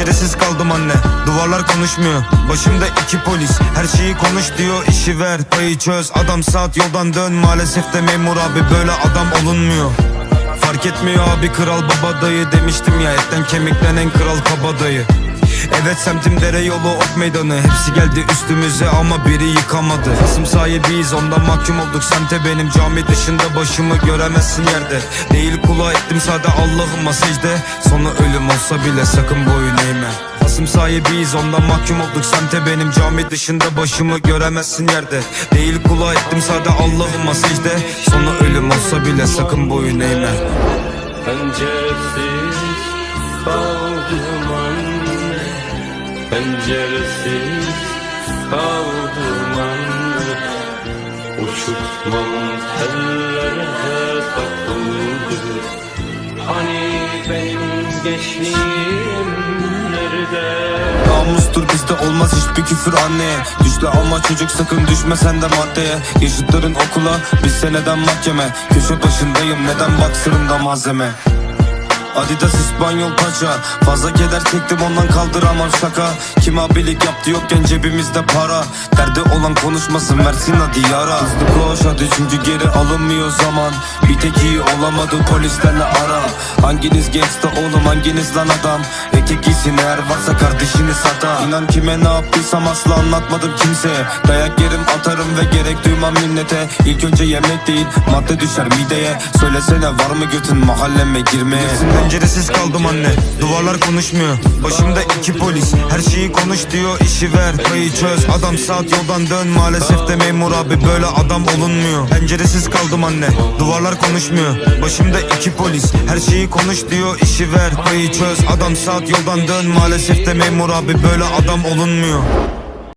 Penceresiz kaldım anne. Duvarlar konuşmuyor. Başımda iki polis. Her şeyi konuş diyor işi ver. Payı çöz. Adam saat yoldan dön. Maalesef de memur abi böyle adam olunmuyor. Fark etmiyor abi kral baba dayı Demiştim ya. Etten kemikten en kral kabadayı Evet semtim dere yolu ok meydanı. Hepsi geldi üstümüze ama biri yıkamadı. Kasım sahibiyiz ondan mahkum olduk. Semte benim Cami dışında başımı göremezsin yerde. Değil kula ettim sade Allah'ıma secde. Sonu ölüm olsa bile sakın boyun eğme. Kasım sahibiyiz ondan mahkum olduk. Semte benim Cami dışında başımı göremezsin yerde. Değil kula ettim sade Allah'ıma secde. Sonu ölüm olsa bile sakın boyun eğme. Penceresiz kaldım anne Penceresiz kaldım anne Uçurtmam tellere takıldı Hani benim gençliğim nerede? Namustur bizde olmaz hiçbir küfür anneye Düşle ama çocuk sakın düşme sen de maddeye. Yaşıtların okula biz seneden mahkeme. Köşe başındayım neden bak sırımda malzeme Adidas İspanyol paça. Fazla keder çektim ondan kaldıramam şaka. Kim abilik yaptı yokken cebimizde para. Derdi olan konuşmasın versin hadi yara Hızlı koş hadi çünkü geri alınmıyor zaman. Bir tek iyi olamadı polislerle ara. Hanginiz gangsta oğlum hanginiz lan adam Etek giysin eğer varsa kardeşini sata. İnan kime ne yaptıysam asla anlatmadım kimseye. Dayak yerim atarım ve gerek duymam minnete İlk önce yemek değil madde düşer mideye. Söylesene var mı götün mahalleme girmeye Penceresiz kaldım anne Duvarlar konuşmuyor. Başımda iki polis Her şeyi konuş diyor işi ver payı çöz. Adam saat yoldan dön Maalesef de memur abi böyle adam olunmuyor. Penceresiz kaldım anne Duvarlar konuşmuyor. Başımda iki polis Her şeyi konuş diyor işi ver payı çöz. Adam saat yoldan dön Maalesef de memur abi böyle adam olunmuyor